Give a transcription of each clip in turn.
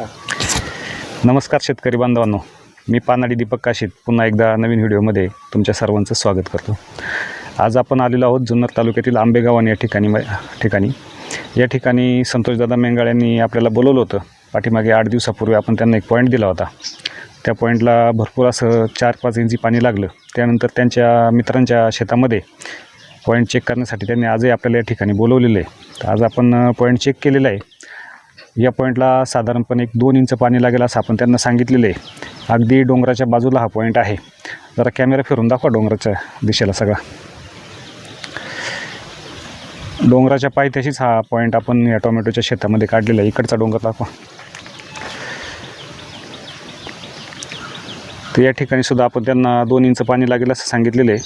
नमस्कार शेतकरी बांधवांनो. मी पानाडी दीपक काशीत पुन्हा एकदा नवीन व्हिडिओमध्ये तुमच्या सर्वांचं स्वागत करतो. आज आपण आलेलो आहोत जुन्नर तालुक्यातील आंबेगावन या ठिकाणी ठिकाणी. या ठिकाणी संतोषदादा मेंगाळ यांनी आपल्याला बोलवलं होतं. पाठीमागे आठ दिवसापूर्वी आपण त्यांना एक पॉईंट दिला होता. त्या पॉईंटला भरपूर असं चार पाच इंची पाणी लागलं. त्यानंतर त्यांच्या मित्रांच्या शेतामध्ये पॉईंट चेक करण्यासाठी त्यांनी आजही आपल्याला या ठिकाणी बोलवलेलं आहे. तर आज आपण पॉईंट चेक केलेला आहे. या पॉईंटला साधारणपणे एक दोन इंच पाणी लागेल असं आपण त्यांना सांगितलेलं आहे. अगदी डोंगराच्या बाजूला हा पॉईंट आहे. जरा कॅमेरा फिरून दाखवा डोंगराच्या दिशेला सगळा. डोंगराच्या पायथ्याशीच हा पॉईंट आपण या टोमॅटोच्या शेतामध्ये काढलेला आहे. इकडचा डोंगर दाखवा. तर या ठिकाणी सुद्धा आपण त्यांना दोन इंच पाणी लागेल असं सांगितलेलं आहे.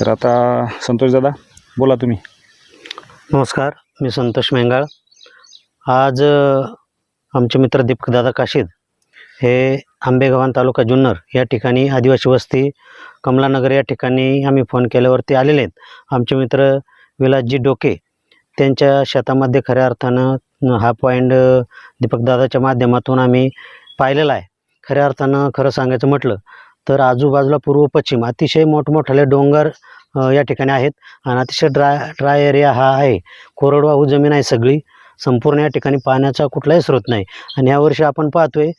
तर आता संतोष दादा बोला तुम्ही. नमस्कार मी संतोष मेंगाळ. आज आमचे मित्र दीपकदादा काशीद हे आंबेगावान तालुका जुन्नर या ठिकाणी आदिवासी वस्ती कमलानगर या ठिकाणी आम्ही फोन केल्यावरती आलेले आहेत. आमचे मित्र विलासजी डोके त्यांच्या शेतामध्ये खऱ्या अर्थानं हा पॉईंट दीपकदादाच्या माध्यमातून आम्ही पाहिलेला आहे. खऱ्या अर्थानं खरं सांगायचं म्हटलं तर आजूबाजूला पूर्व पश्चिम अतिशय मोठमोठाले डोंगर या ठिकाणी आहेत. आणि अतिशय ड्राय ड्राय एरिया हा आहे. कोरडवाहू जमीन आहे सगळी. संपूर्ण या ठिकाणी पाण्याचा कुठलाही स्रोत नाही. आणि यावर्षी आपण पाहतोय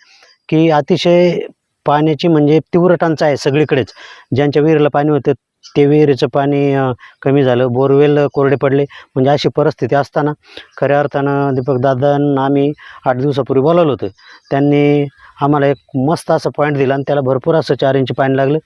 की अतिशय पाण्याची म्हणजे तीव्र टंचाई आहे सगळीकडेच. ज्यांच्या विहिरीला पाणी होतं ते विहिरीचं पाणी कमी झालं. बोरवेल कोरडे पडले. म्हणजे अशी परिस्थिती असताना खऱ्या अर्थानं दीपक दादांना आम्ही आठ दिवसापूर्वी बोलावलं होतं. त्यांनी आम्हाला एक मस्त असं पॉईंट दिला आणि त्याला भरपूर असं चार इंची पाणी लागलं.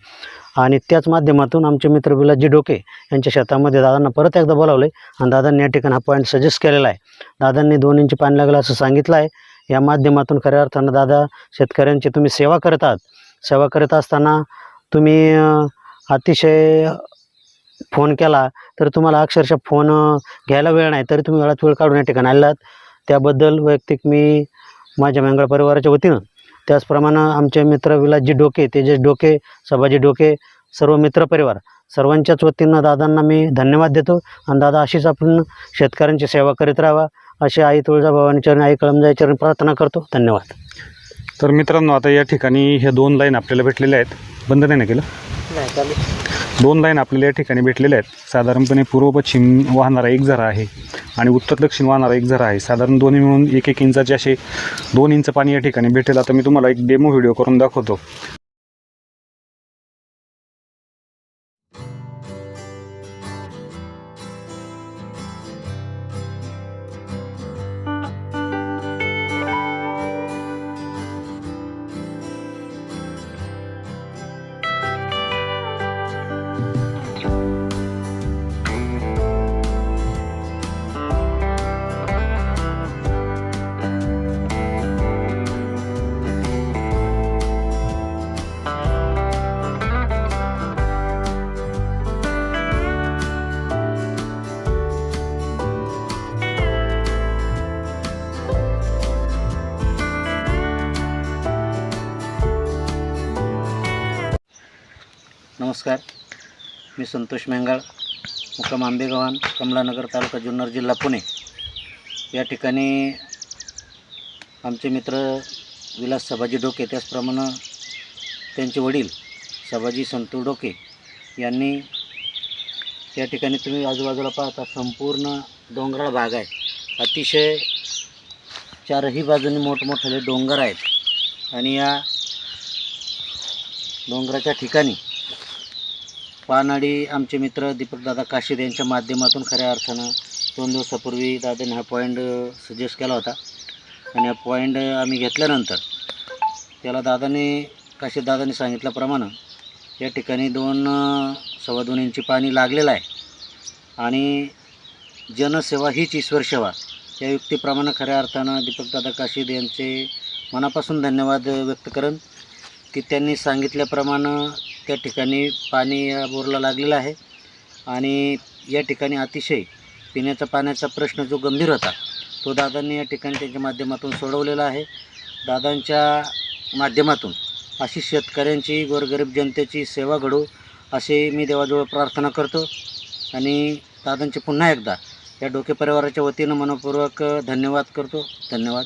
आणि त्याच माध्यमातून आमचे मित्र बिलाजी डोके यांच्या शेतामध्ये दादांना परत एकदा बोलावलं आहे आणि दादांनी या ठिकाणी हा पॉईंट सजेस्ट केलेला आहे. दादांनी दोन इंची पाणी लागलं असं सांगितलं आहे. या माध्यमातून खऱ्या अर्थानं दादा शेतकऱ्यांची तुम्ही सेवा करत आहात. सेवा करत असताना तुम्ही अतिशय फोन केला तर तुम्हाला अक्षरशः फोन घ्यायला वेळ नाही. तरी तुम्ही वेळात वेळ काढून या ठिकाणी आलात त्याबद्दल वैयक्तिक मी माझ्या मंगळ परिवाराच्या वतीनं त्याचप्रमाणे आमचे मित्र विलासजी डोके तेजस डोके सभाजी डोके सर्व मित्रपरिवार सर्वांच्याच वतीनं दादांना मी धन्यवाद देतो. आणि दादा अशीच आपण शेतकऱ्यांची सेवा करीत राहावा अशी आई तुळजाभवानी चरणी आई कळमजाई चरण प्रार्थना करतो. धन्यवाद. तर मित्रांनो आता या ठिकाणी ह्या दोन लाईन आपल्याला भेटलेल्या आहेत. बंद नाही ना केलं? दोन लाईन आपल्याला या ठिकाणी भेटलेल्या आहेत. साधारणपणे पूर्व पश्चिम वाहणारा एक झरा आहे आणि उत्तर दक्षिण वाहणारा एक झरा आहे. साधारण दोन्ही मिळून एक एक इंचाचे असे दोन इंच पाणी या ठिकाणी भेटेल. आता मी तुम्हाला एक डेमो व्हिडिओ करून दाखवतो. नमस्कार. मी संतोष मेंगाळ मुक्काम आंबेगावान कमलानगर तालुका जुन्नर जिल्हा पुणे. या ठिकाणी आमचे मित्र विलास सभाजी डोके त्याचप्रमाणे त्यांचे वडील सभाजी संतू डोके यांनी या ठिकाणी तुम्ही आजूबाजूला पाहता संपूर्ण डोंगराळ भाग आहे. अतिशय चारही बाजूनी मोठमोठाले डोंगर आहेत. आणि या डोंगराच्या ठिकाणी पानाडी आमचे मित्र दीपकदादा काशीद यांच्या माध्यमातून खऱ्या अर्थानं दोन दिवसापूर्वी दादाने हा पॉईंट सजेस्ट केला होता. आणि हा पॉईंट आम्ही घेतल्यानंतर त्याला दादाने काशीद सांगितल्याप्रमाणे या ठिकाणी दोन सव्वा दोन इंची पाणी लागलेलं आहे. आणि जनसेवा हीच ईश्वर सेवा. या युक्तीप्रमाणे खऱ्या अर्थानं दीपकदादा काशीद यांचे मनापासून धन्यवाद व्यक्त करेन की त्यांनी सांगितल्याप्रमाणे त्या ठिकाणी पाणी या बोरला लागलेलं आहे. आणि या ठिकाणी अतिशय पिण्याचा पाण्याचा प्रश्न जो गंभीर होता तो दादांनी या ठिकाणी त्यांच्या माध्यमातून सोडवलेला आहे. दादांच्या माध्यमातून अशी शेतकऱ्यांची गोरगरीब जनतेची सेवा घडू असे मी देवाजवळ प्रार्थना करतो. आणि दादांचे पुन्हा एकदा या डोके परिवाराच्या वतीनं मनपूर्वक धन्यवाद करतो. धन्यवाद.